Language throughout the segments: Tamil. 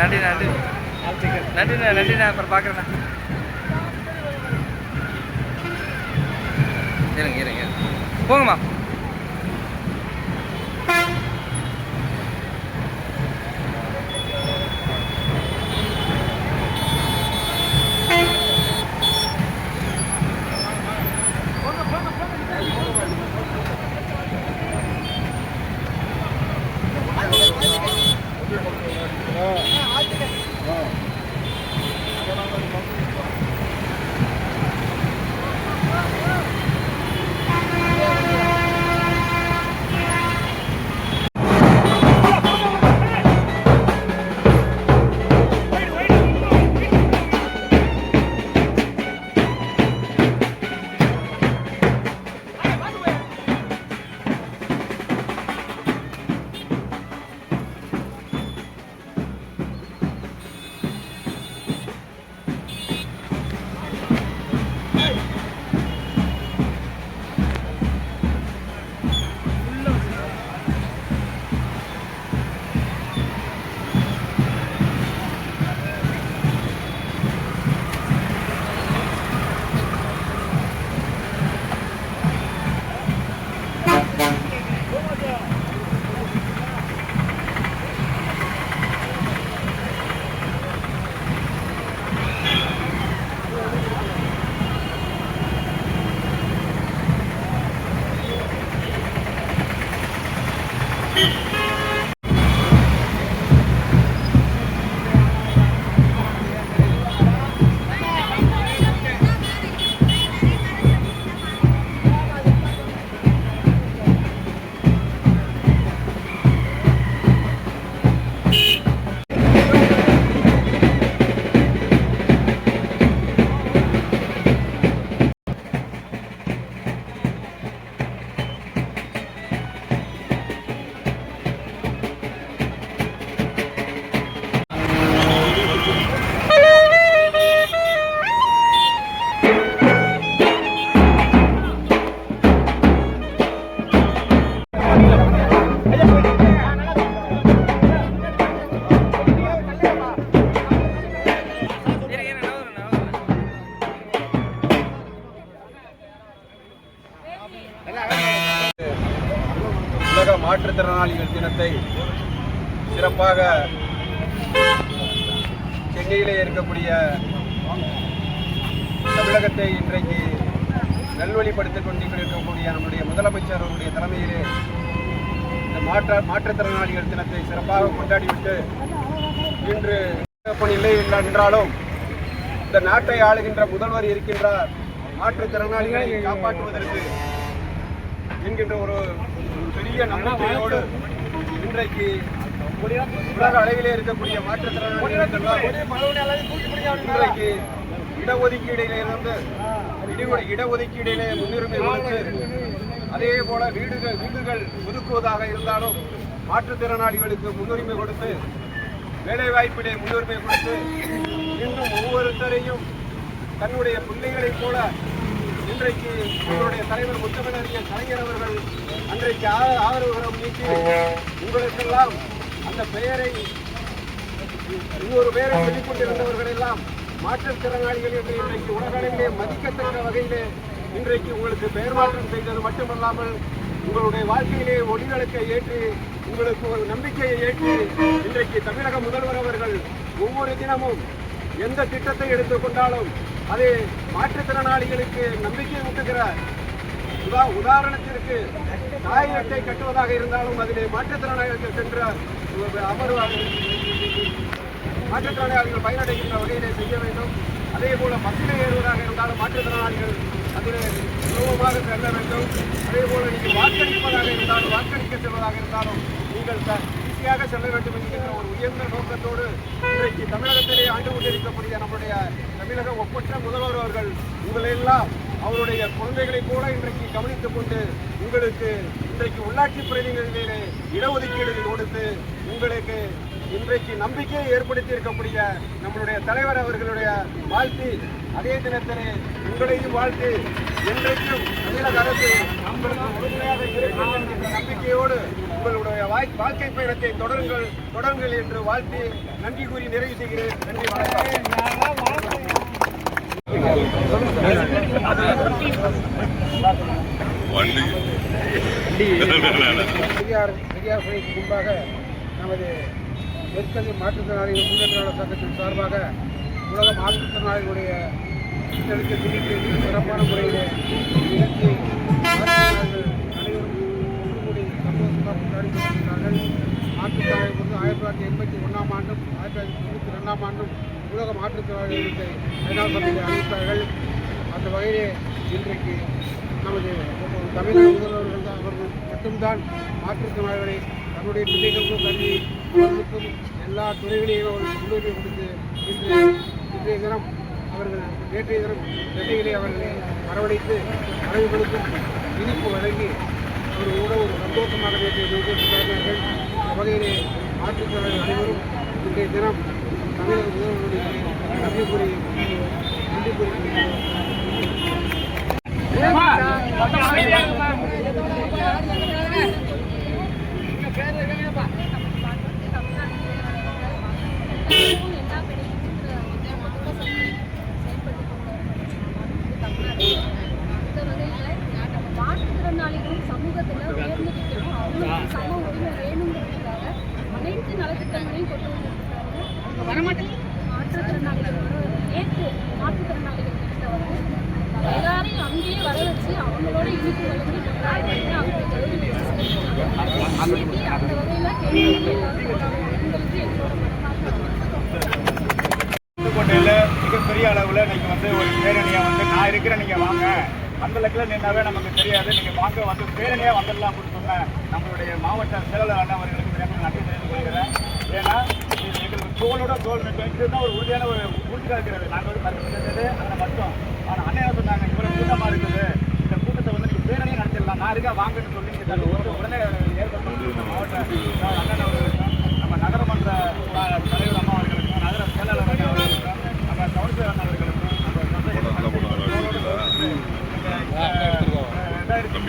நன்றி நன்றி. நன்றி நன்றிண்ணா நன்றிண்ணா அப்புறம் பார்க்குறேண்ணா இருங்க இருங்க இருங்க. போங்கம்மா. மாற்றுத்திறனாளிகள் தினத்தை சிறப்பாக சென்னையிலே இருக்கக்கூடிய தமிழகத்தை இன்றைக்கு நல்வழிப்படுத்திக் கொண்டிருக்கக்கூடிய நம்முடைய முதலமைச்சர் அவருடைய தலைமையிலே இந்த மாற்ற மாற்றுத்திறனாளிகள் தினத்தை சிறப்பாக கொண்டாடிவிட்டு இன்று பணி இல்லை என்றாலும் இந்த நாட்டை ஆளுகின்ற முதல்வர் இருக்கின்றார். மாற்றுத்திறனாளிகளை காப்பாற்றுவதற்கு என்கின்ற ஒரு பெரிய நம்பிக்கையோடு இன்றைக்கு உலக அளவிலே இருக்கக்கூடிய மாற்றுத்திறனாளிகள் இன்றைக்கு இடஒதுக்கீடிலிருந்து இடி- இடஒதுக்கீடிலே முன்னுரிமை கொடுத்து அதே போல வீடுகள் வீடுகள் ஒதுக்குவதாக இருந்தாலும் மாற்றுத்திறனாளிகளுக்கு முன்னுரிமை கொடுத்து வேலைவாய்ப்பிலே முன்னுரிமை கொடுத்து இன்னும் ஒவ்வொருத்தரையும் தன்னுடைய பிள்ளைகளைப் போல இன்றைக்கு உங்களுடைய தலைவர் முத்தமிழறிஞர் கலைஞர் அவர்கள் அன்றைக்கு ஆதரவுகளும் நீக்கி உங்களுக்கெல்லாம் அந்த பெயரை இன்னொரு பெயரை சொல்லிக் கொண்டிருந்தவர்கள் எல்லாம் மாற்றுத்திறனாளிகள் என்று இன்றைக்கு உலகளவிலே மதிக்கத்தக்க வகையிலே இன்றைக்கு உங்களுக்கு பெயர் மாற்றம் செய்தது மட்டுமல்லாமல் உங்களுடைய வாழ்க்கையிலே ஒளிவிளக்கை ஏற்றி உங்களுக்கு ஒரு நம்பிக்கையை ஏற்றி இன்றைக்கு தமிழக முதல்வர் அவர்கள் ஒவ்வொரு தினமும் எந்த திட்டத்தை எடுத்துக்கொண்டாலும் அது மாற்றுத்திறனாளிகளுக்கு நம்பிக்கை ஊட்டுகிறார். உதா உதாரணத்திற்கு தாய் அட்டை கட்டுவதாக இருந்தாலும் அதிலே மாற்றுத்திறனாளிகள் சென்ற அமர்வாக மாற்றுத்திறனாளிகள் பயனடைகின்ற வகையிலே செய்ய வேண்டும். அதே போல பஸ்ஸில் ஏறுவதாக இருந்தாலும் மாற்றுத்திறனாளிகள் அதிலே சுலபமாக செல்ல வேண்டும். அதே போல நீங்கள் வாக்களிப்பதாக இருந்தாலும் வாக்களிக்க செல்வதாக இருந்தாலும் நீங்கள் த- செல்ல வேண்டும் என்கின்ற ஒரு உயர்ந்த நோக்கத்தோடு இன்றைக்கு தமிழகத்திலே ஆண்டு கொண்டிருக்கக்கூடிய நம்முடைய தமிழக ஒப்பற்ற முதல்வர் அவர்கள் உங்களெல்லாம் அவருடைய குழந்தைகளை கூட இன்றைக்கு கவனித்துக் கொண்டு உங்களுக்கு இன்றைக்கு உள்ளாட்சி பிரதிநிதிகளிலே இடஒதுக்கீடு கொடுத்து உங்களுக்கு இன்றைக்கு நம்பிக்கையை ஏற்படுத்தி இருக்கக்கூடிய நம்மளுடைய தலைவர் அவர்களுடைய வாழ்த்து அதே தினத்திலே உங்களையும் வாழ்த்து. என்றைக்கும் தமிழக அரசு உங்களுக்கு உறுதுணையாக இருக்கும் என்கின்ற நம்பிக்கையோடு உங்களுடைய வாழ்க்கை பயணத்தை தொடருங்கள் தொடருங்கள் என்று வாழ்த்தி நன்றி கூறி நிறைவு செய்கிறேன். நன்றி பெரியார் பெரியார் சிலைக்கு முன்பாக நமது நெற்கல்வி மாற்றுத்திறனாளிகள் முன்னேற்ற சங்கத்தின் சார்பாக உலக மாற்றுத்திறனாளிகளுடைய சிறப்பான முறையில் நிகழ்ச்சியை மாற்றுத்திறனாளிகள் அனைவரும் ஒன்று கூடி சந்தோஷமாக கொண்டாடி கொண்டிருக்கிறார்கள் மாற்றுத்திறனாளி பொறுத்து ஆயிரத்தி தொள்ளாயிரத்தி எண்பத்தி ஒன்றாம் ஆண்டும் ஆயிரத்தி தொள்ளாயிரத்தி தொண்ணூற்றி ரெண்டாம் ஆண்டும் உலக மாற்றுத்திறனாளிகளுக்கு ஐநா சபையில் அறிவித்தார்கள் அந்த வகையிலே இன்றைக்கு நமது தமிழக முதல்வர்கள் அவர்கள் மட்டும்தான் மாற்றுத்திறனாளிகளை தன்னுடைய பிள்ளைகளுக்கும் கல்வி அவர்களுக்கும் எல்லா துறைகளையும் அவர்கள் முன்னுரிமை கொடுத்து இன்று இன்றைய தினம் அவர்கள் நேற்றைய தினம் சென்னையிலே அவர்களை வரவழைத்து அனைவருக்கும் இனிப்பு வழங்கி ஒரு உணவு சந்தோஷமாக நேற்றைய நிகழ்ச்சி கொண்டாடினார்கள் அந்த வகையிலே ஆட்சித்தலைவர் அனைவரும் இன்றைய தினம் தமிழக முதல்வருடைய நன்றி கூறி மாற்றுத்திறனாளிகளும் சமூகத்தில் உயர்ந்து அவங்களுக்கு சம உரிமை அனைத்து நலத்திட்டங்களையும் கொண்டு வந்திருக்காங்க மாற்றுத்திறனாளிகள் வர நேற்று மாற்றுத்திறனாளிகள் கிட்ட வந்து எல்லாரையும் அங்கேயே வர வச்சு அவங்களோட இனிப்பு வழங்கி கொண்டாடுறாங்க அவங்க கௌரவிச்சு அந்த வகையில் கேள்வி உங்களுக்கு எங்களோட மிகப்பெரிய அளவில் நீங்கள் வந்து ஒரு பேரணியை வந்து நான் இருக்கிறேன். நீங்கள் வாங்க. அந்த லெக்கில் நின்னாவே நமக்கு தெரியாது. நீங்கள் வாங்க வந்து பேரணியாக வந்துடலாம் அப்படின்னு சொன்னேன் நம்மளுடைய மாவட்ட செயலாளர் அண்ணா அவர்களுக்கு நன்றி தெரிந்து கொள்கிறேன். ஏன்னா எங்களுக்கு தோளோட தோல் நிற்கும் இதுதான் ஒரு உறுதியான ஒரு உறுதியாக இருக்கிறது. நாங்கள் வந்து மறுப்பு செஞ்சது அதை மட்டும் ஆனால் அண்ணன் சொன்னாங்க இவ்வளோ கூட்டமாக இருக்குது. இந்த கூட்டத்தை வந்து நீங்கள் பேரணியை நடத்திடலாம். நான் இருக்கா? வாங்கன்னு சொல்லி நீங்கள் உடனே ஏற்படுத்தி மாவட்ட அண்ணன் அவர்களுக்கும் நம்ம நகரமன்ற தலைவர் அம்மா அவர்களுக்கும் நகர செயலாளர் அண்ணா அவர்களுக்கும் நம்ம கவுன்சிலர் அண்ணா அவர்களுக்கும் நம்ம சொந்த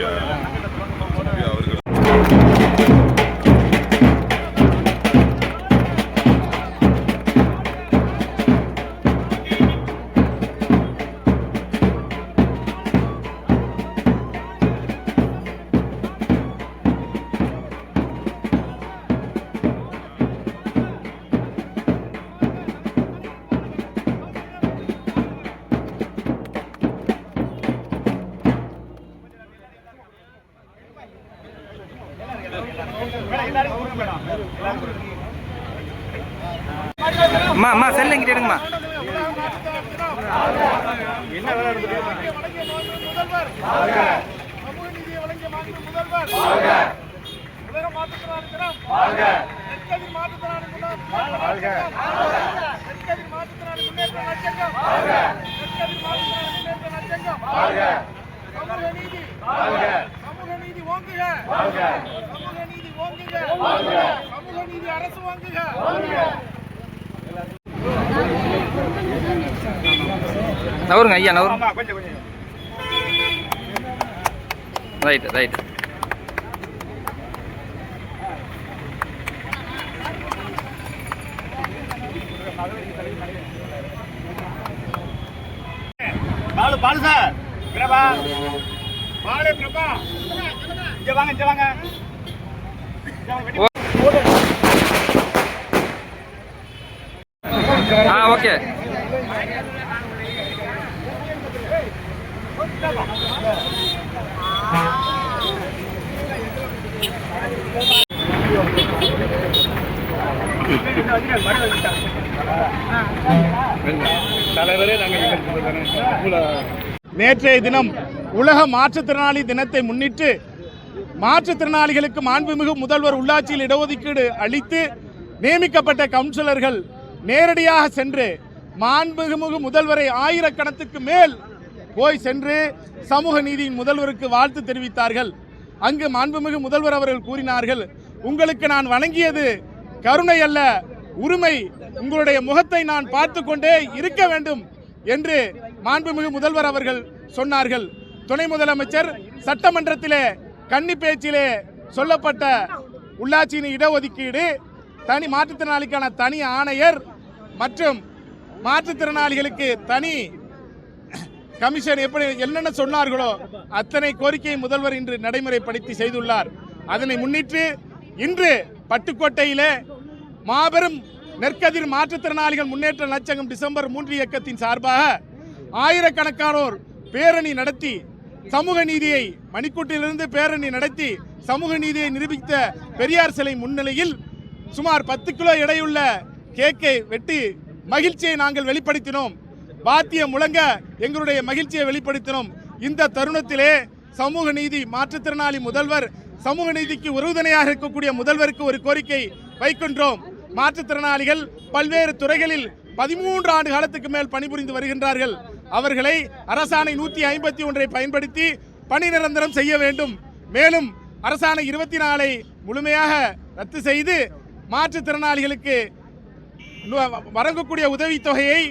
எல்லாரும் நச்சங்கம் நெற்கதிர் மாற்றுத்திறனாளி முன்னேற்ற நச்சங்கம் சமூக நீதி சமூக நீதி ஓங்குக சமூக நீதி ஓங்குக சமூக நீதி அரசு வாங்குக. நவருங்க ஐயா நவருங்க ஆமா கொஞ்சம் கொஞ்சம். Right right Balu Balu sir. Prabha. Balu Prabha. இங்க வாங்க இங்க வாங்க. ஆ ஓகே. நேற்றைய தினம் உலக மாற்றுத்திறனாளி தினத்தை முன்னிட்டு மாற்றுத்திறனாளிகளுக்கு மாண்புமிகு முதல்வர் உள்ளாட்சியில் இடஒதுக்கீடு அளித்து நியமிக்கப்பட்ட கவுன்சிலர்கள் நேரடியாக சென்று மாண்புமிகு முதல்வரை ஆயிரக்கணத்துக்கு மேல் போய் சென்று சமூக நீதியின் முதல்வருக்கு வாழ்த்து தெரிவித்தார்கள். அங்கு மாண்புமிகு முதல்வர் அவர்கள் கூறினார்கள் உங்களுக்கு நான் வணங்கியது கருணை அல்ல உரிமை உங்களுடைய முகத்தை நான் பார்த்து கொண்டே இருக்க வேண்டும் என்று மாண்புமிகு முதல்வர் அவர்கள் சொன்னார்கள். துணை முதலமைச்சர் சட்டமன்றத்திலே கன்னி பேச்சிலே சொல்லப்பட்ட உள்ளாட்சியின் இடஒதுக்கீடு தனி மாற்றுத்திறனாளிக்கான தனி ஆணையர் மற்றும் மாற்றுத்திறனாளிகளுக்கு தனி கமிஷன் எப்படி என்னென்ன சொன்னார்களோ அத்தனை கோரிக்கையை முதல்வர் இன்று நடைமுறைப்படுத்தி செய்துள்ளார். அதனை முன்னிட்டு இன்று பட்டுக்கோட்டையிலே மாபெரும் நெற்கதிர் மாற்றுத்திறனாளிகள் முன்னேற்ற நச்சங்கம் டிசம்பர் மூன்று இயக்கத்தின் சார்பாக ஆயிரக்கணக்கானோர் பேரணி நடத்தி சமூக நீதியை மணிக்கூட்டிலிருந்து பேரணி நடத்தி சமூக நீதியை நிரூபித்த பெரியார் சிலை முன்னிலையில் சுமார் பத்து கிலோ எடையுள்ள கேக்கை வெட்டி மகிழ்ச்சியை நாங்கள் வெளிப்படுத்தினோம். வாத்தியம் முழங்க எங்களுடைய மகிழ்ச்சியை வெளிப்படுத்தினோம் இந்த தருணத்திலே சமூக நீதி மாற்றுத்திறனாளி முதல்வர் சமூக நீதிக்கு உறுதுணையாக இருக்கக்கூடிய முதல்வருக்கு ஒரு கோரிக்கை வைக்கின்றோம் மாற்றுத்திறனாளிகள் பல்வேறு துறைகளில் பதிமூன்று ஆண்டு காலத்துக்கு மேல் பணிபுரிந்து வருகின்றார்கள் அவர்களை அரசாணை நூற்றி ஐம்பத்தி ஒன்றை பயன்படுத்தி பணி நிரந்தரம் செய்ய வேண்டும் மேலும் அரசாணை இருபத்தி நாலை முழுமையாக ரத்து செய்து மாற்றுத்திறனாளிகளுக்கு வழங்கக்கூடிய உதவித்தொகையை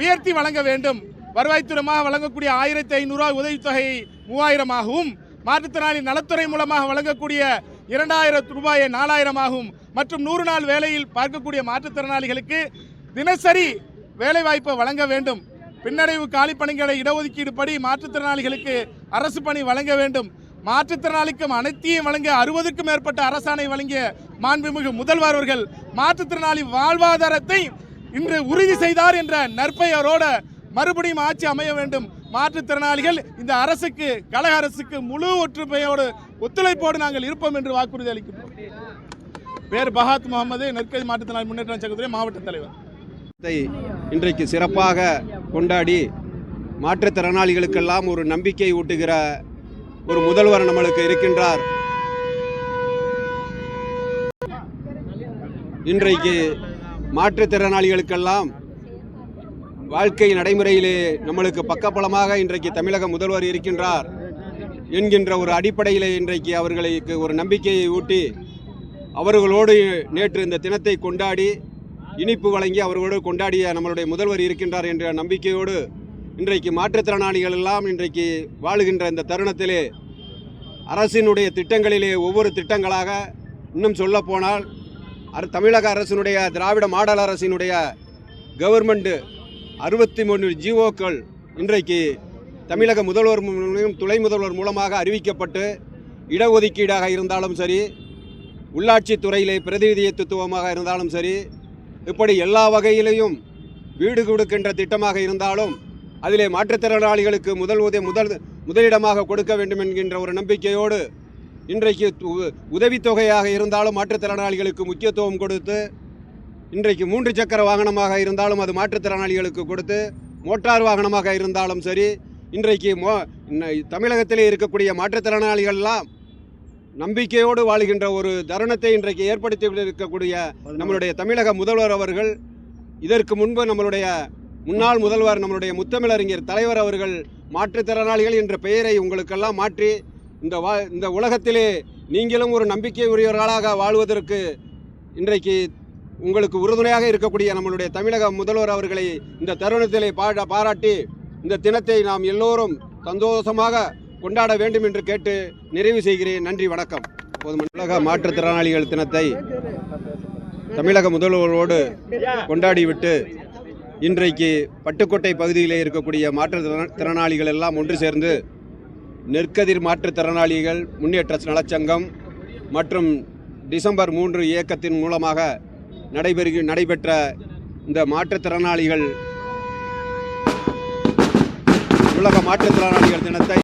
உயர்த்தி வழங்க வேண்டும். வருவாய்த்துறமாக வழங்கக்கூடிய ஆயிரத்தி ஐநூறுரூவா உதவித்தொகையை மூவாயிரமாகவும் மாற்றுத்திறனாளி நலத்துறை மூலமாக வழங்கக்கூடிய இரண்டாயிரம் ரூபாயை நாலாயிரமாகவும் மற்றும் நூறு நாள் வேலையில் பார்க்கக்கூடிய மாற்றுத்திறனாளிகளுக்கு தினசரி வேலைவாய்ப்பை வழங்க வேண்டும். பின்னடைவு காலி பணிகளை இடஒதுக்கீடு படி மாற்றுத்திறனாளிகளுக்கு அரசு பணி வழங்க வேண்டும். மாற்றுத்திறனாளிக்கும் அனைத்தையும் வழங்க அறுபதுக்கும் மேற்பட்ட அரசாணை வழங்கிய மாண்புமிகு முதல்வர் அவர்கள் மாற்றுத்திறனாளி வாழ்வாதாரத்தை இன்று உறுதி செய்தார் என்ற நற்பெயரோட மறுபடியும் ஆட்சி அமைய வேண்டும். மாற்றுத்திறனாளிகள் இந்த அரசுக்கு கழக அரசுக்கு முழு ஒற்றுமையோடு ஒத்துழைப்போடு நாங்கள் இருப்போம் என்று வாக்குறுதி அளிக்கிறோம் பேர் பஹாத் முகமது நெற்கதி மாற்றுத்திறனாளி முன்னேற்ற சங்கத்துறை மாவட்ட தலைவர். இன்றைக்கு சிறப்பாக கொண்டாடி மாற்றுத்திறனாளிகளுக்கெல்லாம் ஒரு நம்பிக்கை ஊட்டுகிற ஒரு முதல்வர் நம்மளுக்கு இருக்கின்றார். இன்றைக்கு மாற்றுத்திறனாளிகளுக்கெல்லாம் வாழ்க்கை நடைமுறையிலே நம்மளுக்கு பக்கபலமாக இன்றைக்கு தமிழக முதல்வர் இருக்கின்றார் என்கின்ற ஒரு அடிப்படையிலே இன்றைக்கு அவர்களுக்கு ஒரு நம்பிக்கையை ஊட்டி அவர்களோடு நேற்று இந்த தினத்தை கொண்டாடி இனிப்பு வழங்கி அவர்களோடு கொண்டாடிய நம்மளுடைய முதல்வர் இருக்கின்றார் என்ற நம்பிக்கையோடு இன்றைக்கு மாற்றுத்திறனாளிகள் எல்லாம் இன்றைக்கு வாழுகின்ற இந்த தருணத்திலே அரசினுடைய திட்டங்களிலே ஒவ்வொரு திட்டங்களாக இன்னும் சொல்லப்போனால் அர- தமிழக அரசினுடைய திராவிட மாடல் அரசினுடைய கவர்மெண்ட் அறுபத்தி மூணு ஜிஓக்கள் இன்றைக்கு தமிழக முதல்வர் துணை முதல்வர் மூலமாக அறிவிக்கப்பட்டு இடஒதுக்கீடாக இருந்தாலும் சரி உள்ளாட்சித்துறையிலே பிரதிநிதித்துவமாக இருந்தாலும் சரி இப்படி எல்லா வகையிலையும் வீடு கொடுக்கின்ற திட்டமாக இருந்தாலும் அதிலே மாற்றுத்திறனாளிகளுக்கு முதல் உதவி முதல் முதலிடமாக கொடுக்க வேண்டும் என்கின்ற ஒரு நம்பிக்கையோடு இன்றைக்கு உதவித்தொகையாக இருந்தாலும் மாற்றுத்திறனாளிகளுக்கு முக்கியத்துவம் கொடுத்து இன்றைக்கு மூன்று சக்கர வாகனமாக இருந்தாலும் அது மாற்றுத்திறனாளிகளுக்கு கொடுத்து மோட்டார் வாகனமாக இருந்தாலும் சரி இன்றைக்கு மோ தமிழகத்திலே இருக்கக்கூடிய மாற்றுத்திறனாளிகள்லாம் நம்பிக்கையோடு வாழுகின்ற ஒரு தருணத்தை இன்றைக்கு ஏற்படுத்தி இருக்கக்கூடிய நம்மளுடைய தமிழக முதல்வர் அவர்கள் இதற்கு முன்பு நம்மளுடைய முன்னாள் முதல்வர் நம்மளுடைய முத்தமிழறிஞர் தலைவர் அவர்கள் மாற்றுத்திறனாளிகள் என்ற பெயரை உங்களுக்கெல்லாம் மாற்றி இந்த வா இந்த உலகத்திலே நீங்களும் ஒரு நம்பிக்கை உரியவர்களாக வாழ்வதற்கு இன்றைக்கு உங்களுக்கு உறுதுணையாக இருக்கக்கூடிய நம்மளுடைய தமிழக முதல்வர் அவர்களை இந்த தருணத்திலே பாட பாராட்டி இந்த தினத்தை நாம் எல்லோரும் சந்தோஷமாக கொண்டாட வேண்டும் என்று கேட்டு நிறைவு செய்கிறேன். நன்றி வணக்கம். போதும் உலக மாற்றுத்திறனாளிகள் தினத்தை தமிழக முதல்வரோடு கொண்டாடிவிட்டு இன்றைக்கு பட்டுக்கோட்டை பகுதியிலே இருக்கக்கூடிய மாற்றுத்திறன திறனாளிகள் எல்லாம் ஒன்று சேர்ந்து நெற்கதிர் மாற்றுத்திறனாளிகள் முன்னேற்ற நலச்சங்கம் மற்றும் டிசம்பர் மூன்று இயக்கத்தின் மூலமாக நடைபெறு நடைபெற்ற இந்த மாற்றுத்திறனாளிகள் உலக மாற்றுத்திறனாளிகள் தினத்தை